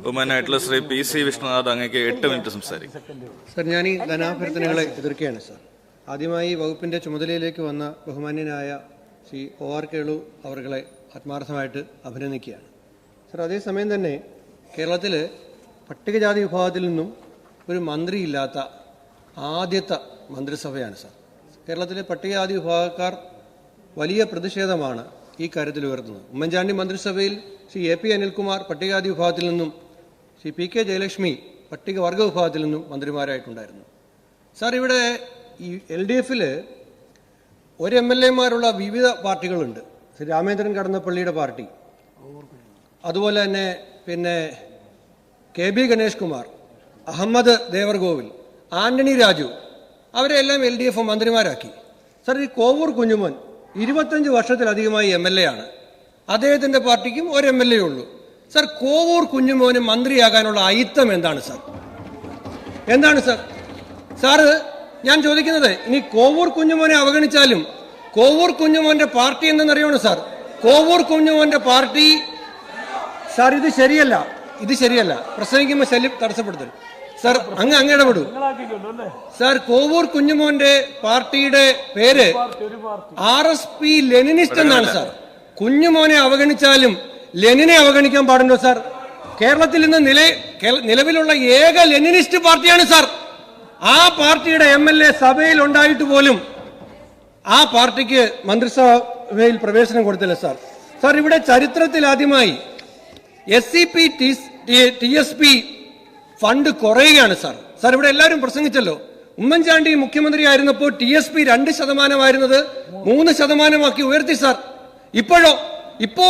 ബഹുമാനായിട്ടുള്ള Shri P C Vishnunath അങ്ങേക്ക് എട്ട് minute സംസാരിക്കും. സർ ഞാൻ ഈ ധനാഭ്യർത്ഥനകളെ എതിർക്കുകയാണ് സർ. ആദ്യമായി വകുപ്പിന്റെ ചുമതലയിലേക്ക് വന്ന ബഹുമാന്യനായ ശ്രീ ഒ ആർ കേളു അവർകളെ ആത്മാർത്ഥമായിട്ട് അഭിനന്ദിക്കുകയാണ്. സർ അതേസമയം തന്നെ കേരളത്തിൽ പട്ടികജാതി വിഭാഗത്തിൽ നിന്നും ഒരു മന്ത്രിയില്ലാത്ത ആദ്യത്തെ മന്ത്രിസഭയാണ് സർ. കേരളത്തിലെ പട്ടികജാതി വിഭാഗക്കാർ വലിയ പ്രതിഷേധമാണ് ഈ കാര്യത്തിൽ ഉയർത്തുന്നത്. ഉമ്മൻചാണ്ടി മന്ത്രിസഭയിൽ ശ്രീ എ പി അനിൽകുമാർ പട്ടികജാതി വിഭാഗത്തിൽ നിന്നും ശ്രീ പി കെ ജയലക്ഷ്മി പട്ടികവർഗ വിഭാഗത്തിൽ നിന്നും മന്ത്രിമാരായിട്ടുണ്ടായിരുന്നു. സാർ ഇവിടെ ഈ എൽ ഡി എഫിൽ ഒരു എം എൽ എമാരുള്ള വിവിധ പാർട്ടികളുണ്ട്. ശ്രീ രാമേന്ദ്രൻ കടന്നപ്പള്ളിയുടെ പാർട്ടി. അതുപോലെ തന്നെ പിന്നെ K B Ganesh Kumar Ahammed Devarkovil Antony Raju അവരെല്ലാം എൽ ഡി എഫ് മന്ത്രിമാരാക്കി. സാർ ഈ കോവൂർ കുഞ്ഞുമോൻ ഇരുപത്തഞ്ച് വർഷത്തിലധികമായി എം എൽ എ ആണ്. അദ്ദേഹത്തിന്റെ പാർട്ടിക്കും ഒരു എം എൽ എ ഉള്ളൂ. സാർ കോവൂർ കുഞ്ഞുമോന് മന്ത്രിയാകാനുള്ള അയിത്തം എന്താണ് സർ? എന്താണ് സർ? സാറ് ഞാൻ ചോദിക്കുന്നത് ഇനി കോവൂർ കുഞ്ഞുമോനെ അവഗണിച്ചാലും കോവൂർ കുഞ്ഞുമോന്റെ പാർട്ടി എന്തെന്നറിയണം സാർ? കോവൂർ കുഞ്ഞുമോന്റെ പാർട്ടി സാർ ഇത് ശരിയല്ല. ഇത് ശരിയല്ല. പ്രസംഗിക്കുമ്പോൾ ശല്യം തടസ്സപ്പെടുത്തരുത്. സാർ അങ്ങ് അങ്ങ് ഇടപെടൂ സാർ കോവൂർ കുഞ്ഞുമോന്റെ പാർട്ടിയുടെ പേര് ആർ എസ് പി ലെനിനിസ്റ്റ് എന്നാണ് സാർ. കുഞ്ഞുമോനെ അവഗണിച്ചാലും ലെനിനെ അവഗണിക്കാൻ പാടുണ്ടോ സാർ? കേരളത്തിൽ ഇന്ന് നില നിലവിലുള്ള ഏക ലെനിനിസ്റ്റ് പാർട്ടിയാണ് സാർ. ആ പാർട്ടിയുടെ എം എൽ എ സഭയിൽ ഉണ്ടായിട്ട് പോലും ആ പാർട്ടിക്ക് മന്ത്രിസഭയിൽ പ്രവേശനം കൊടുത്തില്ല സാർ. സാർ ഇവിടെ ചരിത്രത്തിൽ ആദ്യമായി S C P T S P fund കുറയുകയാണ് സാർ. സാർ ഇവിടെ എല്ലാവരും പ്രസംഗിച്ചല്ലോ. ഉമ്മൻചാണ്ടി മുഖ്യമന്ത്രി ആയിരുന്നപ്പോൾ ടി എസ് പി രണ്ട് ശതമാനമായിരുന്നത് മൂന്ന് ശതമാനമാക്കി ഉയർത്തി സാർ. ഇപ്പോഴോ? ഇപ്പോ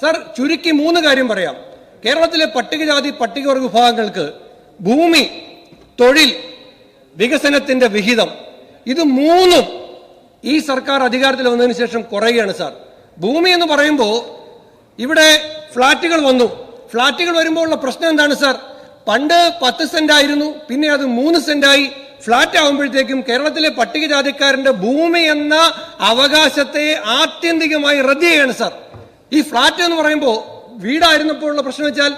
സാർ ചുരുക്കി മൂന്ന് കാര്യം പറയാം. കേരളത്തിലെ പട്ടികജാതി പട്ടികവർഗ വിഭാഗങ്ങൾക്ക് ഭൂമി തൊഴിൽ വികസനത്തിന്റെ വിഹിതം ഇത് മൂന്നും ഈ സർക്കാർ അധികാരത്തിൽ വന്നതിന് ശേഷം കുറയുകയാണ് സാർ. ഭൂമി എന്ന് പറയുമ്പോൾ ഇവിടെ ഫ്ളാറ്റുകൾ വന്നു. ഫ്ളാറ്റുകൾ വരുമ്പോൾ ഉള്ള പ്രശ്നം എന്താണ് സാർ? പണ്ട് പത്ത് സെന്റ് ആയിരുന്നു പിന്നെ അത് മൂന്ന് ആയി ഫ്ളാറ്റ് ആകുമ്പോഴത്തേക്കും കേരളത്തിലെ പട്ടികജാതിക്കാരന്റെ ഭൂമി എന്ന അവകാശത്തെ ആത്യന്തികമായി റദ്ദ് ചെയ്യാണ് സാർ. ഈ ഫ്ളാറ്റ് എന്ന് പറയുമ്പോൾ വീടായിരുന്നപ്പോൾ ഉള്ള പ്രശ്നം വെച്ചാൽ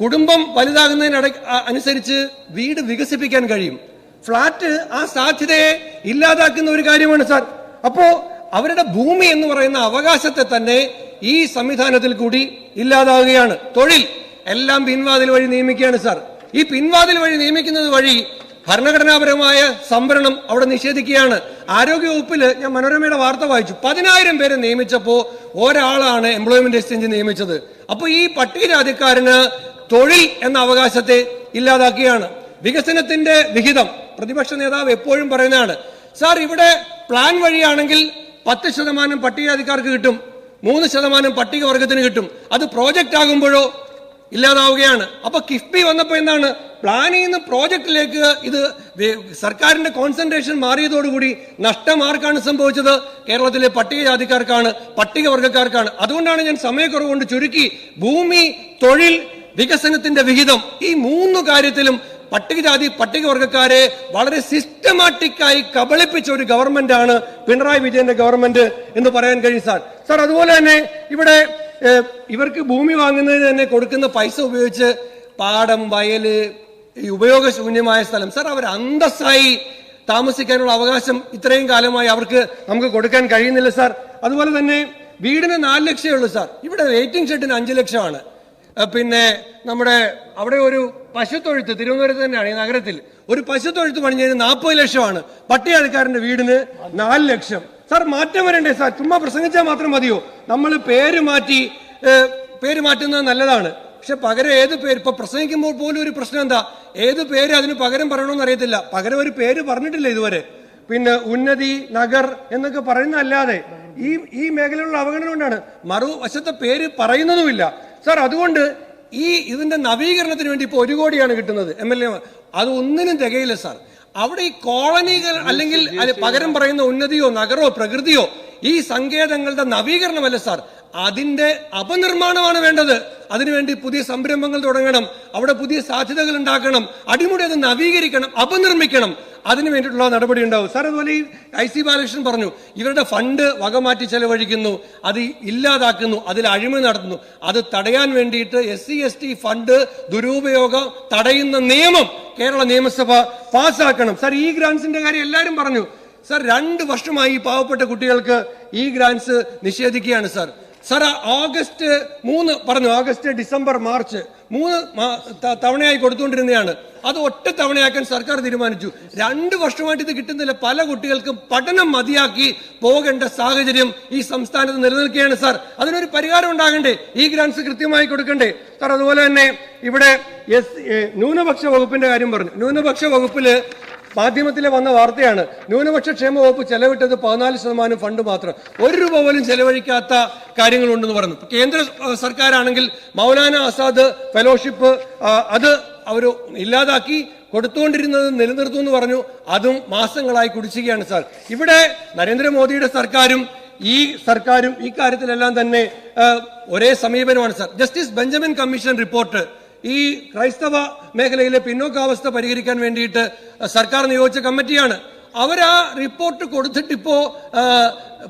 കുടുംബം വലുതാകുന്നതിനട അനുസരിച്ച് വീട് വികസിപ്പിക്കാൻ കഴിയും. ഫ്ളാറ്റ് ആ സാധ്യതയെ ഇല്ലാതാക്കുന്ന ഒരു കാര്യമാണ് സാർ. അപ്പോ അവരുടെ ഭൂമി എന്ന് പറയുന്ന അവകാശത്തെ തന്നെ ഈ സംവിധാനത്തിൽ കൂടി ഇല്ലാതാവുകയാണ്. തൊഴിൽ എല്ലാം പിൻവാതിൽ വഴി നിയമിക്കുകയാണ് സാർ. ഈ പിൻവാതിൽ വഴി നിയമിക്കുന്നത് വഴി ഭരണഘടനാപരമായ സംവരണം അവിടെ നിഷേധിക്കുകയാണ്. ആരോഗ്യവകുപ്പിൽ ഞാൻ മനോരമയുടെ വാർത്ത വായിച്ചു. പതിനായിരം പേരെ നിയമിച്ചപ്പോൾ ഒരാളാണ് എംപ്ലോയ്മെന്റ് എക്സ്ചേഞ്ച് നിയമിച്ചത്. അപ്പൊ ഈ പട്ടികജാതിക്കാരന് തൊഴിൽ എന്ന അവകാശത്തെ ഇല്ലാതാക്കുകയാണ്. വികസനത്തിന്റെ വിഹിതം. പ്രതിപക്ഷ നേതാവ് എപ്പോഴും പറയുന്നതാണ് സാർ ഇവിടെ പ്ലാൻ വഴിയാണെങ്കിൽ പത്ത് ശതമാനം പട്ടികജാതിക്കാർക്ക് കിട്ടും. മൂന്ന് ശതമാനം പട്ടികവർഗത്തിന് കിട്ടും. അത് പ്രോജക്റ്റ് ആകുമ്പോഴോ ഇല്ലാതാവുകയാണ്. അപ്പോൾ കിഫ്ബി വന്നപ്പോ എന്താണ്? പ്ലാനിൽ പ്രോജക്റ്റിലേക്ക് ഇത് സർക്കാരിന്റെ കോൺസെൻട്രേഷൻ മാറിയതോടുകൂടി നഷ്ടം ആർക്കാണ് സംഭവിച്ചത്. കേരളത്തിലെ പട്ടികജാതിക്കാർക്കാണ് പട്ടികവർഗക്കാർക്കാണ്. അതുകൊണ്ടാണ് ഞാൻ സമയക്കുറവ് കൊണ്ട് ചുരുക്കി ഭൂമി തൊഴിൽ വികസനത്തിന്റെ വിഹിതം ഈ മൂന്ന് കാര്യത്തിലും പട്ടികജാതി പട്ടികവർഗക്കാരെ വളരെ സിസ്റ്റമാറ്റിക്കായി കബളിപ്പിച്ച ഒരു ഗവൺമെന്റ് ആണ് പിണറായി വിജയന്റെ ഗവൺമെന്റ് എന്ന് പറയാൻ കഴിയും സാർ. സാർ അതുപോലെ തന്നെ ഇവിടെ ഇവർക്ക് ഭൂമി വാങ്ങുന്നതിന് തന്നെ കൊടുക്കുന്ന പൈസ ഉപയോഗിച്ച് പാടം വയൽ ഈ ഉപയോഗശൂന്യമായ സ്ഥലം. സാർ അവർ അന്തസ്സായി താമസിക്കാനുള്ള അവകാശം ഇത്രയും കാലമായി അവർക്ക് നമുക്ക് കൊടുക്കാൻ കഴിയുന്നില്ല സാർ. അതുപോലെ തന്നെ വീടിന് നാല് ലക്ഷമേ ഉള്ളൂ സാർ. ഇവിടെ വെയിറ്റിംഗ് ഷെഡിന് അഞ്ച് ലക്ഷമാണ്. പിന്നെ നമ്മുടെ അവിടെ ഒരു പശുത്തൊഴുത്ത് തിരുവനന്തപുരത്ത് തന്നെയാണ് ഈ നഗരത്തിൽ. ഒരു പശുത്തൊഴുത്ത് പണിഞ്ഞതിന് നാൽപ്പത് ലക്ഷമാണ്. പട്ടിയാൾക്കാരന്റെ വീടിന് നാല് ലക്ഷം. സാർ മാറ്റം വരണ്ടേ സാർ? ചുമ്മാ പ്രസംഗിച്ചാൽ മാത്രം മതിയോ? നമ്മൾ പേര് മാറ്റി പേര് മാറ്റുന്നത് നല്ലതാണ്. പക്ഷെ പകരം ഏത് പേര് ഇപ്പൊ പ്രസംഗിക്കുമ്പോൾ പോലും ഒരു പ്രശ്നം എന്താ? ഏത് പേര് അതിന് പകരം പറയണമെന്ന് അറിയത്തില്ല. പകരം ഒരു പേര് പറഞ്ഞിട്ടില്ല ഇതുവരെ. പിന്നെ ഉന്നതി നഗർ എന്നൊക്കെ പറയുന്നതല്ലാതെ ഈ ഈ മേഖലയിലുള്ള അവഗണന കൊണ്ടാണ്. മറുവശത്തെ പേര് പറയുന്നതുമില്ല. സാർ അതുകൊണ്ട് ഈ ഇതിന്റെ നവീകരണത്തിന് വേണ്ടി ഇപ്പോൾ ഒരു കോടിയാണ് കിട്ടുന്നത് എം എൽ എ അത് ഒന്നിനും തികയില്ല സാർ. അവിടെ ഈ കോളനികൾ അല്ലെങ്കിൽ അത് പകരം പറയുന്ന ഉന്നതിയോ നഗരോ പ്രകൃതിയോ ഈ സങ്കേതങ്ങളുടെ നവീകരണമല്ല സാർ? അതിന്റെ അപനിർമ്മാണമാണ് വേണ്ടത്. അതിനുവേണ്ടി പുതിയ സംരംഭങ്ങൾ തുടങ്ങണം. അവിടെ പുതിയ സാധ്യതകൾ ഉണ്ടാക്കണം. അടിമുടി അത് നവീകരിക്കണം അപനിർമ്മിക്കണം. അതിന് വേണ്ടിയിട്ടുള്ള നടപടി ഉണ്ടാവും. സാർ അതുപോലെ ഈ ഐ സി ബാലകൃഷ്ണൻ പറഞ്ഞു ഇവരുടെ ഫണ്ട് വകമാറ്റി ചെലവഴിക്കുന്നു അത് ഇല്ലാതാക്കുന്നു അതിൽ അഴിമതി നടത്തുന്നു. അത് തടയാൻ വേണ്ടിയിട്ട് S C S T fund ദുരുപയോഗം തടയുന്ന നിയമം കേരള നിയമസഭ പാസ്സാക്കണം. സാർ ഈ ഗ്രാൻസിന്റെ കാര്യം എല്ലാവരും പറഞ്ഞു. സാർ രണ്ട് വർഷമായി പാവപ്പെട്ട കുട്ടികൾക്ക് ഈ ഗ്രാൻസ് നിഷേധിക്കുകയാണ് സാർ. സാർ ഓഗസ്റ്റ് മൂന്ന് പറഞ്ഞു ഓഗസ്റ്റ് ഡിസംബർ മാർച്ച് മൂന്ന് തവണയായി കൊടുത്തുകൊണ്ടിരുന്നതാണ്. അത് ഒറ്റ തവണയാക്കാൻ സർക്കാർ തീരുമാനിച്ചു. രണ്ട് വർഷമായിട്ട് ഇത് കിട്ടുന്നില്ല. പല കുട്ടികൾക്കും പഠനം മതിയാക്കി പോകേണ്ട സാഹചര്യം ഈ സംസ്ഥാനത്ത് നിലനിൽക്കുകയാണ് സാർ. അതിനൊരു പരിഹാരം ഉണ്ടാകണ്ടേ? ഈ ഗ്രാൻസ് കൃത്യമായി കൊടുക്കണ്ടേ? സാർ അതുപോലെ തന്നെ ഇവിടെ ന്യൂനപക്ഷ വകുപ്പിന്റെ കാര്യം പറഞ്ഞു. ന്യൂനപക്ഷ വകുപ്പിൽ മാധ്യമത്തിലെ വന്ന വാർത്തയാണ്. ന്യൂനപക്ഷ ക്ഷേമ വകുപ്പ് ചെലവിട്ടത് പതിനാല് ശതമാനം ഫണ്ട് മാത്രം. ഒരു രൂപ പോലും ചെലവഴിക്കാത്ത കാര്യങ്ങളുണ്ടെന്ന് പറഞ്ഞു കേന്ദ്ര സർക്കാരാണെങ്കിൽ മൗലാന ആസാദ് ഫെലോഷിപ്പ് അത് അവർ ഇല്ലാതാക്കി കൊടുത്തുകൊണ്ടിരുന്നത് നിലനിർത്തുമെന്ന് പറഞ്ഞു. അതും മാസങ്ങളായി കുടിച്ചുകയാണ് സാർ. ഇവിടെ നരേന്ദ്രമോദിയുടെ സർക്കാരും ഈ സർക്കാരും ഈ കാര്യത്തിലെല്ലാം തന്നെ ഒരേ സമീപനമാണ് sir. Justice Benjamin commission report ഈ ക്രൈസ്തവ മേഖലയിലെ പിന്നോക്കാവസ്ഥ പരിഹരിക്കാൻ വേണ്ടിയിട്ട് സർക്കാർ നിയോഗിച്ച കമ്മിറ്റിയാണ്. അവർ ആ റിപ്പോർട്ട് കൊടുത്തിട്ടിപ്പോ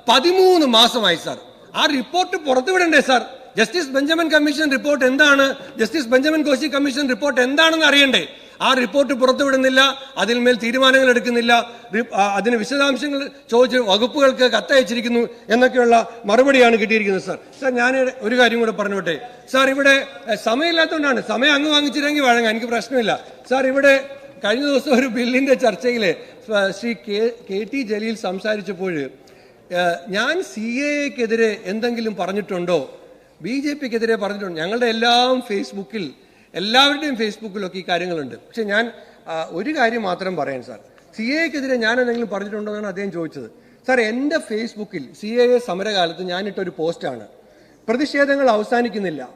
പതിമൂന്ന് മാസമായി സാർ. ആ report പുറത്തുവിടണ്ടേ sir? Justice Benjamin commission report എന്താണ്? Justice Benjamin Koshy commission report എന്താണെന്ന് അറിയണ്ടേ? ആ റിപ്പോർട്ട് പുറത്തുവിടുന്നില്ല അതിന്മേൽ തീരുമാനങ്ങൾ എടുക്കുന്നില്ല. അതിന് വിശദാംശങ്ങൾ ചോദിച്ച് വകുപ്പുകൾക്ക് കത്തയച്ചിരിക്കുന്നു എന്നൊക്കെയുള്ള മറുപടിയാണ് കിട്ടിയിരിക്കുന്നത് സാർ. സാർ ഞാൻ ഒരു കാര്യം കൂടെ പറഞ്ഞോട്ടെ. സാർ ഇവിടെ സമയമില്ലാത്തതുകൊണ്ടാണ്. സമയം അങ്ങ് വാങ്ങിച്ചില്ലെങ്കിൽ വഴങ്ങാം എനിക്ക് പ്രശ്നമില്ല. സാർ ഇവിടെ കഴിഞ്ഞ ദിവസം ഒരു ബില്ലിന്റെ ചർച്ചയിൽ Shri K K T Jaleel സംസാരിച്ചപ്പോൾ ഞാൻ സി എക്കെതിരെ എന്തെങ്കിലും പറഞ്ഞിട്ടുണ്ടോ? ബി ജെ പിക്കെതിരെ പറഞ്ഞിട്ടുണ്ട്? ഞങ്ങളുടെ എല്ലാം ഫേസ്ബുക്കിൽ എല്ലാവരുടെയും ഫേസ്ബുക്കിലൊക്കെ ഈ കാര്യങ്ങളുണ്ട്. പക്ഷെ ഞാൻ ഒരു കാര്യം മാത്രം പറയാൻ സാർ. സി എക്കെതിരെ ഞാൻ എന്തെങ്കിലും പറഞ്ഞിട്ടുണ്ടോ എന്നാണ് അദ്ദേഹം ചോദിച്ചത്. സാർ എന്റെ ഫേസ്ബുക്കിൽ സി എ എ സമരകാലത്ത് ഞാനിട്ട ഒരു പോസ്റ്റാണ്. പ്രതിഷേധങ്ങൾ അവസാനിക്കുന്നില്ല.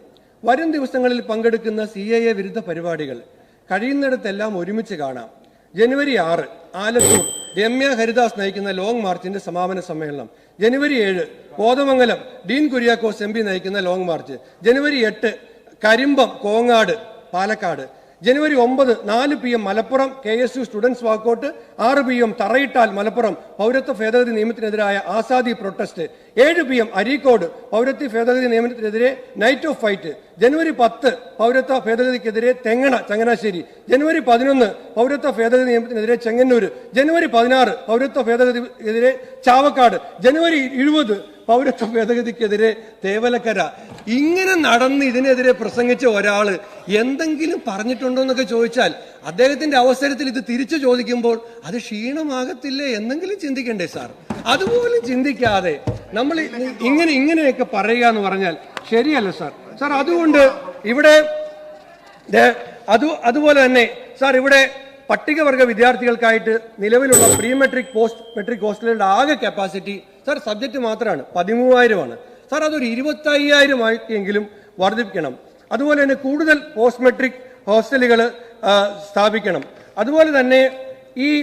വരും ദിവസങ്ങളിൽ പങ്കെടുക്കുന്ന സി എ വിരുദ്ധ പരിപാടികൾ കഴിയുന്നിടത്തെല്ലാം ഒരുമിച്ച് കാണാം. ജനുവരി ആറ് ആലത്തൂർ രമ്യ ഹരിദാസ് നയിക്കുന്ന ലോങ് മാർച്ചിന്റെ സമാപന സമ്മേളനം. ജനുവരി ഏഴ് കോതമംഗലം ഡീൻ കുര്യാക്കോസ് എം നയിക്കുന്ന ലോങ് മാർച്ച്. ജനുവരി എട്ട് കരിമ്പം കോങ്ങാട് പാലക്കാട്. ജനുവരി ഒമ്പത് നാല് P M Malappuram K S U students walkout ആറ് പി എം തറയിട്ടാൽ മലപ്പുറം പൗരത്വ ഭേദഗതി നിയമത്തിനെതിരായ ആസാദി പ്രൊട്ടസ്റ്റ് ഏഴ് പി എം അരീക്കോട് പൗരത്വ ഭേദഗതി നിയമത്തിനെതിരെ നൈറ്റ് ഓഫ് ഫൈറ്റ് ജനുവരി പത്ത് പൗരത്വ ഭേദഗതിക്കെതിരെ തെങ്ങണ ചങ്ങനാശ്ശേരി. ജനുവരി പതിനൊന്ന് പൗരത്വ ഭേദഗതി നിയമത്തിനെതിരെ ചെങ്ങന്നൂർ ജനുവരി പതിനാറ് പൗരത്വ ഭേദഗതിക്കെതിരെ ചാവക്കാട്. ജനുവരി ഇരുപത് പൗരത്വ ഭേദഗതിക്കെതിരെ തേവലക്കര. ഇങ്ങനെ നടന്ന് ഇതിനെതിരെ പ്രസംഗിച്ച ഒരാൾ എന്തെങ്കിലും പറഞ്ഞിട്ടുണ്ടോ എന്നൊക്കെ ചോദിച്ചാൽ അദ്ദേഹത്തിന്റെ അവസരത്തിൽ ഇത് തിരിച്ചു ചോദിക്കുമ്പോൾ അത് ക്ഷീണമാകത്തില്ലേ എന്നെങ്കിലും ചിന്തിക്കണ്ടേ സാർ. അതുപോലും ചിന്തിക്കാതെ നമ്മൾ ഇങ്ങനെ ഇങ്ങനെയൊക്കെ പറയുക എന്ന് പറഞ്ഞാൽ ശരിയല്ല സാർ. സാർ അതുകൊണ്ട് ഇവിടെ അത് അതുപോലെ തന്നെ സാർ ഇവിടെ പട്ടികവർഗ വിദ്യാർത്ഥികൾക്കായിട്ട് നിലവിലുള്ള പ്രീ മെട്രിക് പോസ്റ്റ് മെട്രിക് ഹോസ്റ്റലുകളുടെ ആകെ കപ്പാസിറ്റി സാർ സബ്ജക്റ്റ് മാത്രമാണ് പതിമൂവായിരമാണ്. സാർ അതൊരു ഇരുപത്തയ്യായിരം ആയിട്ടെങ്കിലും വർദ്ധിപ്പിക്കണം. അതുപോലെ തന്നെ കൂടുതൽ പോസ്റ്റ് മെട്രിക് ഹോസ്റ്റലുകൾ സ്ഥാപിക്കണം. അതുപോലെ തന്നെ ഈ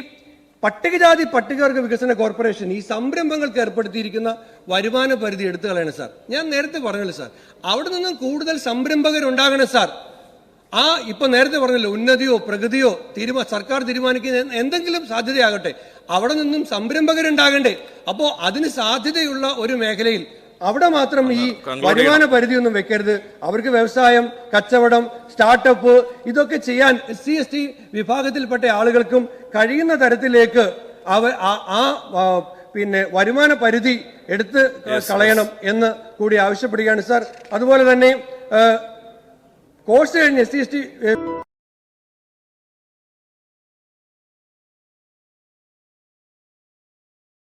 പട്ടികജാതി പട്ടികവർഗ വികസന കോർപ്പറേഷൻ ഈ സംരംഭങ്ങൾക്ക് ഏർപ്പെടുത്തിയിരിക്കുന്ന വരുമാന പരിധി എടുത്തു കളയണം സാർ. ഞാൻ നേരത്തെ പറഞ്ഞല്ലോ സാർ. അവിടെ നിന്നും കൂടുതൽ സംരംഭകരുണ്ടാകണം സാർ. ആ ഇപ്പൊ നേരത്തെ പറഞ്ഞല്ലോ ഉന്നതിയോ പ്രഗതിയോ തീരുമാ സർക്കാർ തീരുമാനിക്കുന്ന എന്തെങ്കിലും സാധ്യതയാകട്ടെ. അവിടെ നിന്നും സംരംഭകരുണ്ടാകണ്ടേ. അപ്പോ അതിന് സാധ്യതയുള്ള ഒരു മേഖലയിൽ അവിടെ മാത്രം ഈ വരുമാന പരിധിയൊന്നും വെക്കരുത്. അവർക്ക് വ്യവസായം കച്ചവടം സ്റ്റാർട്ടപ്പ് ഇതൊക്കെ ചെയ്യാൻ എസ് സി എസ് ടി വിഭാഗത്തിൽപ്പെട്ട ആളുകൾക്കും കഴിയുന്ന തരത്തിലേക്ക് അവ ആ- പിന്നെ വരുമാന പരിധി എടുത്ത് കളയണം എന്ന് കൂടി ആവശ്യപ്പെടുകയാണ് സാർ. അതുപോലെ തന്നെ കോഴ്സ് കഴിഞ്ഞ് എസ് സി എസ് ടി